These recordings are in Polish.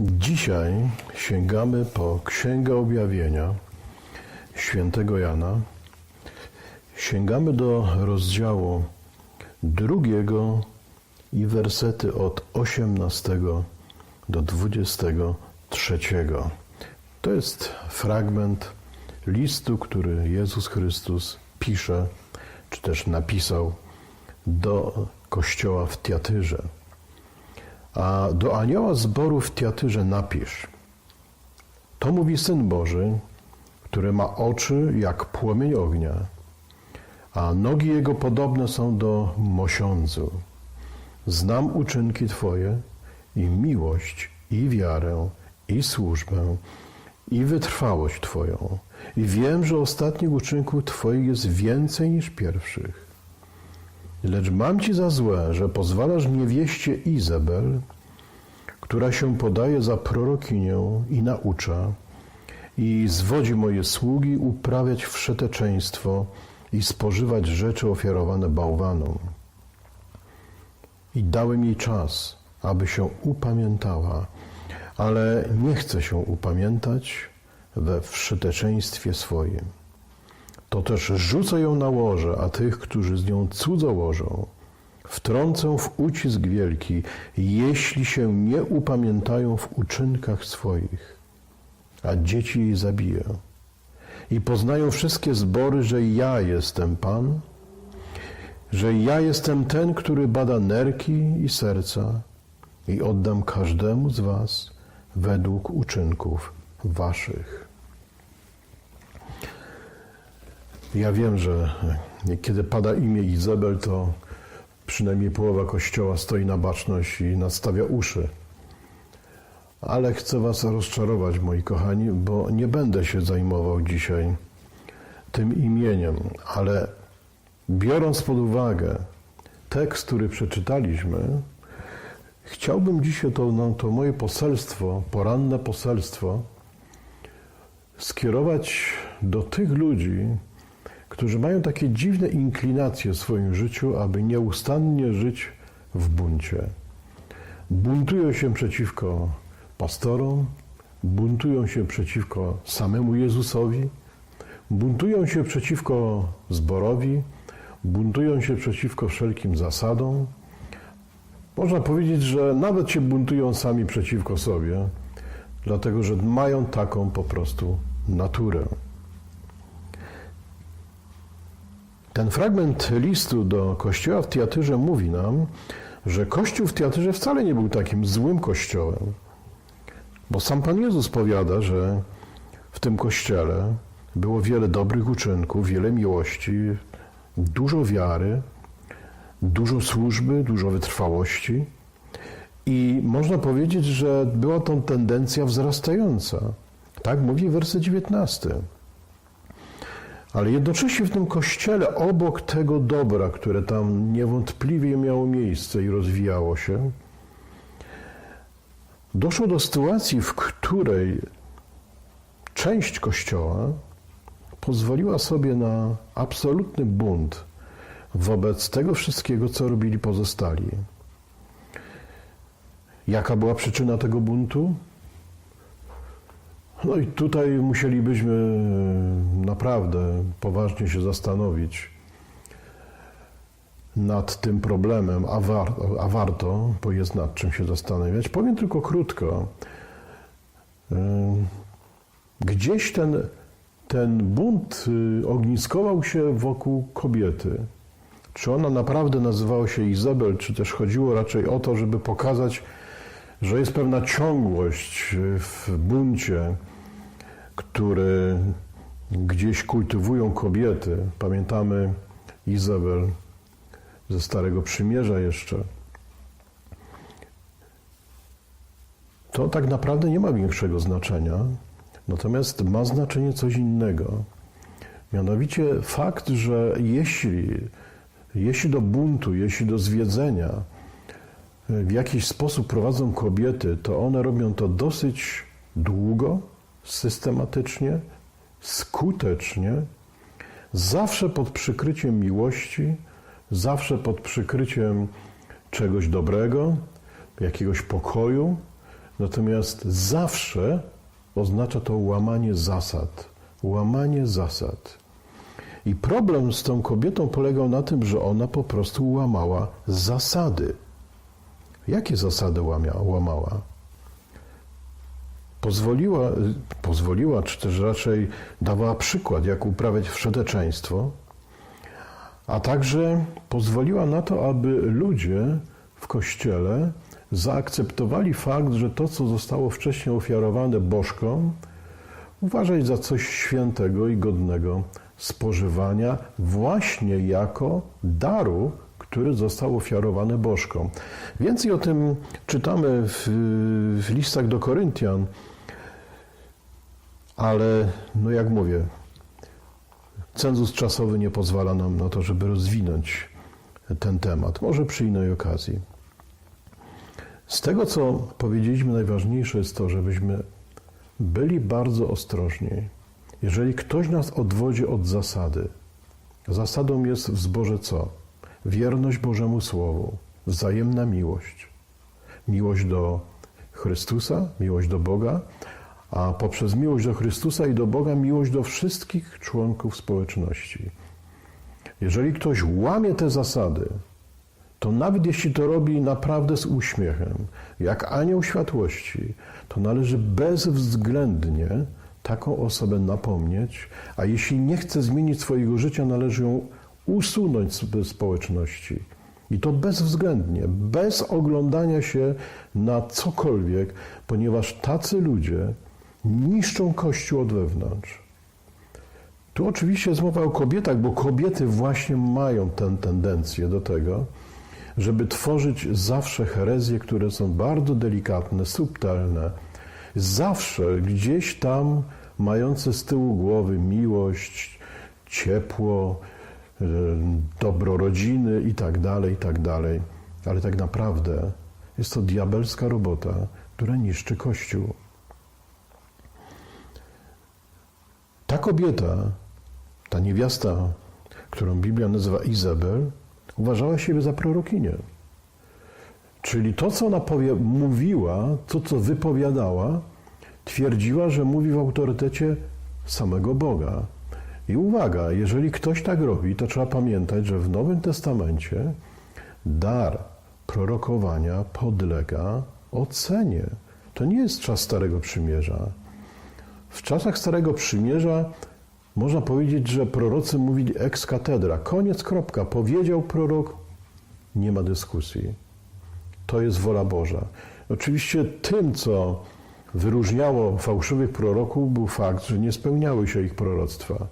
Dzisiaj sięgamy po Księgę Objawienia świętego Jana. Sięgamy do rozdziału drugiego i wersety od 18 do 23. To jest fragment listu, który Jezus Chrystus pisze, czy też napisał do kościoła w Tiatyrze. A do anioła zboru w Tiatyrze napisz. To mówi Syn Boży, który ma oczy jak płomień ognia, a nogi jego podobne są do mosiądzu. Znam uczynki Twoje i miłość, i wiarę, i służbę, i wytrwałość Twoją. I wiem, że ostatnich uczynków Twoich jest więcej niż pierwszych. Lecz mam ci za złe, że pozwalasz niewieście Izabel, która się podaje za prorokinię i naucza, i zwodzi moje sługi uprawiać wszeteczeństwo i spożywać rzeczy ofiarowane bałwanom. I dałem jej czas, aby się upamiętała, ale nie chce się upamiętać we wszeteczeństwie swoim to też rzucę ją na łoże, a tych, którzy z nią cudzołożą, wtrącę w ucisk wielki, jeśli się nie upamiętają w uczynkach swoich, a dzieci jej zabiję. I poznają wszystkie zbory, że ja jestem Pan, że ja jestem ten, który bada nerki i serca i oddam każdemu z was według uczynków waszych. Ja wiem, że kiedy pada imię Izabel, to przynajmniej połowa kościoła stoi na baczność i nadstawia uszy. Ale chcę Was rozczarować, moi kochani, bo nie będę się zajmował dzisiaj tym imieniem, ale biorąc pod uwagę tekst, który przeczytaliśmy, chciałbym dzisiaj to, no, to moje poselstwo, poranne poselstwo, skierować do tych ludzi, którzy mają takie dziwne inklinacje w swoim życiu, aby nieustannie żyć w buncie. Buntują się przeciwko pastorom, buntują się przeciwko samemu Jezusowi, buntują się przeciwko zborowi, buntują się przeciwko wszelkim zasadom. Można powiedzieć, że nawet się buntują sami przeciwko sobie, dlatego że mają taką po prostu naturę. Ten fragment listu do kościoła w Tiatyrze mówi nam, że kościół w Tiatyrze wcale nie był takim złym kościołem. Bo sam Pan Jezus powiada, że w tym kościele było wiele dobrych uczynków, wiele miłości, dużo wiary, dużo służby, dużo wytrwałości. I można powiedzieć, że była to tendencja wzrastająca. Tak mówi werset 19. Ale jednocześnie w tym kościele, obok tego dobra, które tam niewątpliwie miało miejsce i rozwijało się, doszło do sytuacji, w której część kościoła pozwoliła sobie na absolutny bunt wobec tego wszystkiego, co robili pozostali. Jaka była przyczyna tego buntu? No i tutaj musielibyśmy naprawdę poważnie się zastanowić nad tym problemem, a, war, a warto, bo jest nad czym się zastanawiać. Powiem tylko krótko. Gdzieś ten, ten bunt ogniskował się wokół kobiety. Czy ona naprawdę nazywała się Izabel, czy też chodziło raczej o to, żeby pokazać, że jest pewna ciągłość w buncie, który gdzieś kultywują kobiety. Pamiętamy Izabel ze Starego Przymierza jeszcze. To tak naprawdę nie ma większego znaczenia, natomiast ma znaczenie coś innego. Mianowicie fakt, że jeśli, jeśli do buntu, jeśli do zwiedzenia w jakiś sposób prowadzą kobiety, to one robią to dosyć długo, systematycznie, skutecznie, zawsze pod przykryciem miłości, zawsze pod przykryciem czegoś dobrego, jakiegoś pokoju, Natomiast zawsze oznacza to łamanie zasad. Łamanie zasad. I problem z tą kobietą polegał na tym, że ona po prostu łamała zasady. Jakie zasady łamia, łamała? Pozwoliła, pozwoliła, czy też raczej dawała przykład, jak uprawiać wszeteczeństwo, a także pozwoliła na to, aby ludzie w kościele zaakceptowali fakt, że to, co zostało wcześniej ofiarowane bożkom, uważać za coś świętego i godnego spożywania, właśnie jako daru, który został ofiarowany bożkom. Więcej o tym czytamy w, w listach do Koryntian, ale no jak mówię, cenzus czasowy nie pozwala nam na to, żeby rozwinąć ten temat. Może przy innej okazji. Z tego, co powiedzieliśmy, najważniejsze jest to, żebyśmy byli bardzo ostrożni. Jeżeli ktoś nas odwodzi od zasady, zasadą jest w zborze co? Wierność Bożemu Słowu, wzajemna miłość. Miłość do Chrystusa, miłość do Boga, a poprzez miłość do Chrystusa i do Boga miłość do wszystkich członków społeczności. Jeżeli ktoś łamie te zasady, to nawet jeśli to robi naprawdę z uśmiechem, jak anioł światłości, to należy bezwzględnie taką osobę napomnieć, a jeśli nie chce zmienić swojego życia, należy ją usunąć z społeczności. I to bezwzględnie, bez oglądania się na cokolwiek, ponieważ tacy ludzie niszczą Kościół od wewnątrz. Tu oczywiście jest mowa o kobietach, bo kobiety właśnie mają tę tendencję do tego, żeby tworzyć zawsze herezje, które są bardzo delikatne, subtelne, zawsze gdzieś tam mające z tyłu głowy miłość, ciepło, y, dobro rodziny i tak dalej, i tak. Ale tak naprawdę jest to diabelska robota, która niszczy Kościół. Ta kobieta, ta niewiasta, którą Biblia nazywa Izabel, uważała siebie za prorokinię. Czyli to, co ona powie, mówiła, to, co wypowiadała, twierdziła, że mówi w autorytecie samego Boga. I uwaga, jeżeli ktoś tak robi, to trzeba pamiętać, że w Nowym Testamencie dar prorokowania podlega ocenie. To nie jest czas Starego Przymierza. W czasach Starego Przymierza można powiedzieć, że prorocy mówili ex cathedra. Koniec, kropka. Powiedział prorok, nie ma dyskusji. To jest wola Boża. Oczywiście tym, co wyróżniało fałszywych proroków, był fakt, że nie spełniały się ich proroctwa.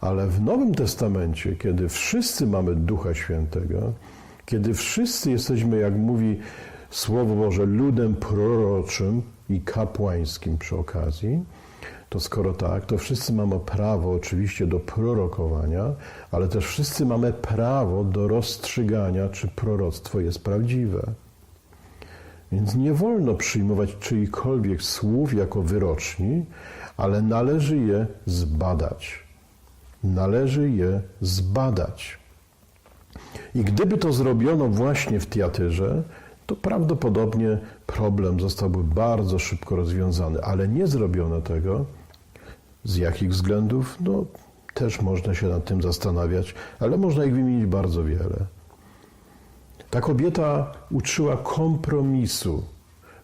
Ale w Nowym Testamencie, kiedy wszyscy mamy Ducha Świętego, kiedy wszyscy jesteśmy, jak mówi Słowo Boże, ludem proroczym i kapłańskim przy okazji, to skoro tak, to wszyscy mamy prawo oczywiście do prorokowania, ale też wszyscy mamy prawo do rozstrzygania, czy proroctwo jest prawdziwe. Więc nie wolno przyjmować czyichkolwiek słów jako wyroczni, ale należy je zbadać. Należy je zbadać. I gdyby to zrobiono właśnie w teatrze, to prawdopodobnie problem zostałby bardzo szybko rozwiązany, ale nie zrobiono tego. Z jakich względów? No, też można się nad tym zastanawiać, ale można ich wymienić bardzo wiele. Ta kobieta uczyła kompromisu,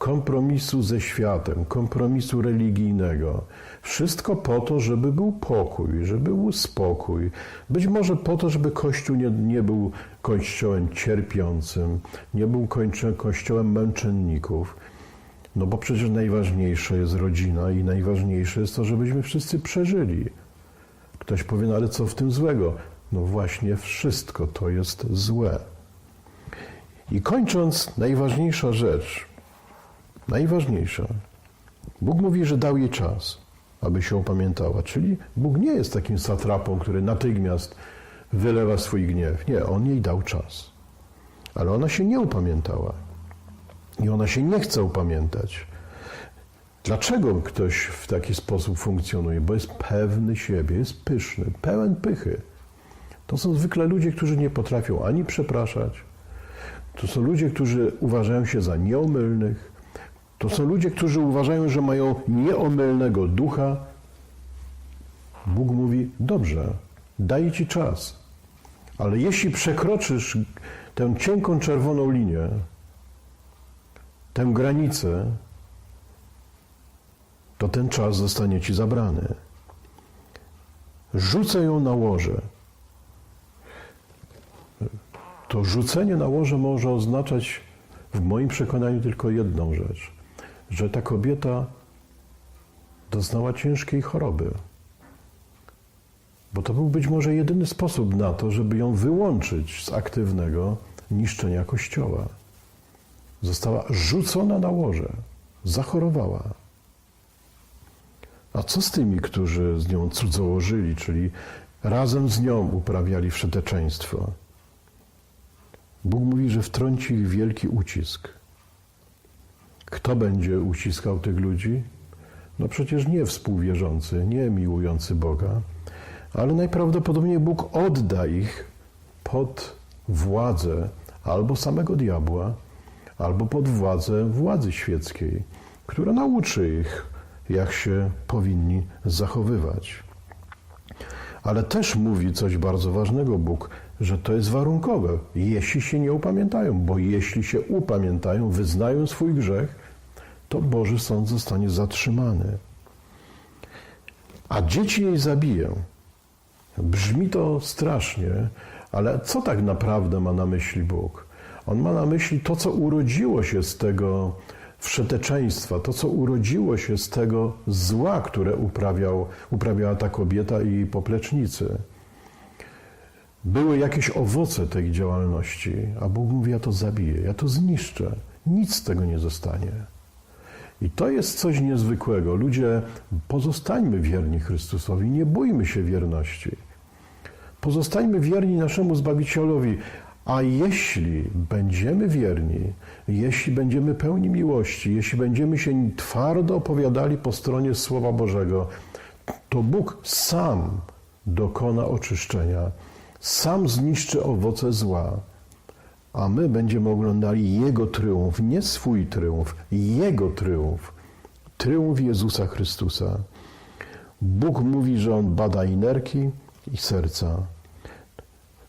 kompromisu ze światem, kompromisu religijnego. Wszystko po to, żeby był pokój, żeby był spokój. Być może po to, żeby Kościół nie, nie był kościołem cierpiącym, nie był kościołem męczenników. No bo przecież najważniejsze jest rodzina i najważniejsze jest to, żebyśmy wszyscy przeżyli. Ktoś powie, no ale co w tym złego? No właśnie wszystko to jest złe. I kończąc, najważniejsza rzecz, najważniejsza. Bóg mówi, że dał jej czas, aby się opamiętała. Czyli Bóg nie jest takim satrapą, który natychmiast wylewa swój gniew. Nie, On jej dał czas. Ale ona się nie upamiętała. I ona się nie chce upamiętać. Dlaczego ktoś w taki sposób funkcjonuje? Bo jest pewny siebie, jest pyszny, pełen pychy. To są zwykle ludzie, którzy nie potrafią ani przepraszać. To są ludzie, którzy uważają się za nieomylnych, To są ludzie, którzy uważają, że mają nieomylnego ducha. Bóg mówi: Dobrze, daję ci czas, ale jeśli przekroczysz tę cienką czerwoną linię, tę granicę, to ten czas zostanie ci zabrany. Rzucę ją na łoże. To rzucenie na łoże może oznaczać w moim przekonaniu tylko jedną rzecz, że ta kobieta doznała ciężkiej choroby. Bo to był być może jedyny sposób na to, żeby ją wyłączyć z aktywnego niszczenia kościoła. Została rzucona na łoże, zachorowała. A co z tymi, którzy z nią cudzołożyli, czyli razem z nią uprawiali wszeteczeństwo? Bóg mówi, że wtrąci ich wielki ucisk. Kto będzie uciskał tych ludzi? No przecież nie współwierzący, nie miłujący Boga, ale najprawdopodobniej Bóg odda ich pod władzę albo samego diabła, albo pod władzę władzy świeckiej, która nauczy ich, jak się powinni zachowywać. Ale też mówi coś bardzo ważnego Bóg, że to jest warunkowe, jeśli się nie upamiętają, bo jeśli się upamiętają, wyznają swój grzech, to Boży sąd zostanie zatrzymany. A dzieci jej zabiję. Brzmi to strasznie, ale co tak naprawdę ma na myśli Bóg? On ma na myśli to, co urodziło się z tego wszeteczeństwa, to, co urodziło się z tego zła, które uprawiał, uprawiała ta kobieta i jej poplecznicy. Były jakieś owoce tej działalności, a Bóg mówi: Ja to zabiję, ja to zniszczę, nic z tego nie zostanie. I to jest coś niezwykłego. Ludzie, pozostańmy wierni Chrystusowi, nie bójmy się wierności. Pozostańmy wierni naszemu Zbawicielowi. A jeśli będziemy wierni, jeśli będziemy pełni miłości, jeśli będziemy się twardo opowiadali po stronie Słowa Bożego, to Bóg sam dokona oczyszczenia, sam zniszczy owoce zła, a my będziemy oglądali Jego tryumf, nie swój tryumf, Jego tryumf, tryumf Jezusa Chrystusa. Bóg mówi, że On bada i nerki, i serca.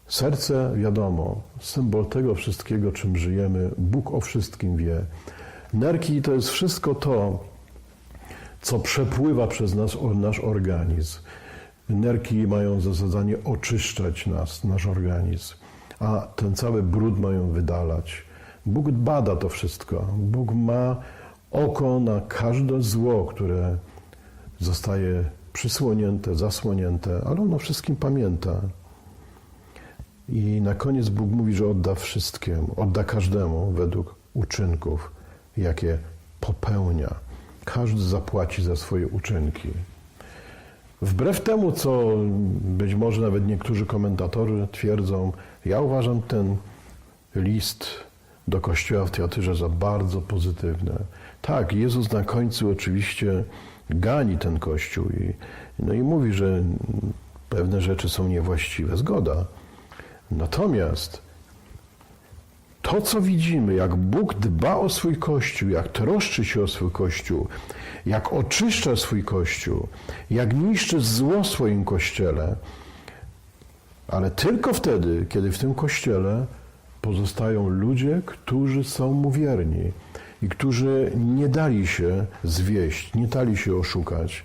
Serce, wiadomo, symbol tego wszystkiego, czym żyjemy. Bóg o wszystkim wie. Nerki to jest wszystko to, co przepływa przez nas, nasz organizm. Nerki mają za zadanie oczyszczać nas, nasz organizm, a ten cały brud mają wydalać. Bóg bada to wszystko. Bóg ma oko na każde zło, które zostaje przysłonięte, zasłonięte, ale on o wszystkim pamięta. I na koniec Bóg mówi, że odda wszystkiemu, odda każdemu według uczynków, jakie popełnia. Każdy zapłaci za swoje uczynki. Wbrew temu, co być może nawet niektórzy komentatorzy twierdzą, ja uważam ten list do kościoła w Teatyrze za bardzo pozytywny. Tak, Jezus na końcu oczywiście gani ten kościół i, no i mówi, że pewne rzeczy są niewłaściwe. Zgoda. Natomiast to, co widzimy, jak Bóg dba o swój Kościół, jak troszczy się o swój Kościół, jak oczyszcza swój Kościół, jak niszczy zło w swoim Kościele, ale tylko wtedy, kiedy w tym Kościele pozostają ludzie, którzy są mu wierni i którzy nie dali się zwieść, nie dali się oszukać,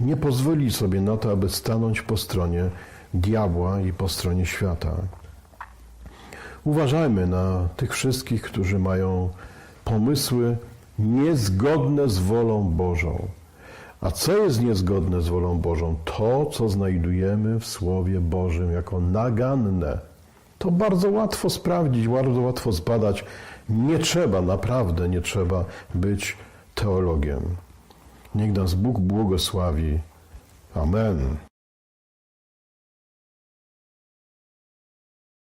nie pozwolili sobie na to, aby stanąć po stronie diabła i po stronie świata. Uważajmy na tych wszystkich, którzy mają pomysły niezgodne z wolą Bożą. A co jest niezgodne z wolą Bożą? To, co znajdujemy w Słowie Bożym jako naganne. To bardzo łatwo sprawdzić, bardzo łatwo zbadać. Nie trzeba, naprawdę nie trzeba być teologiem. Niech nas Bóg błogosławi. Amen.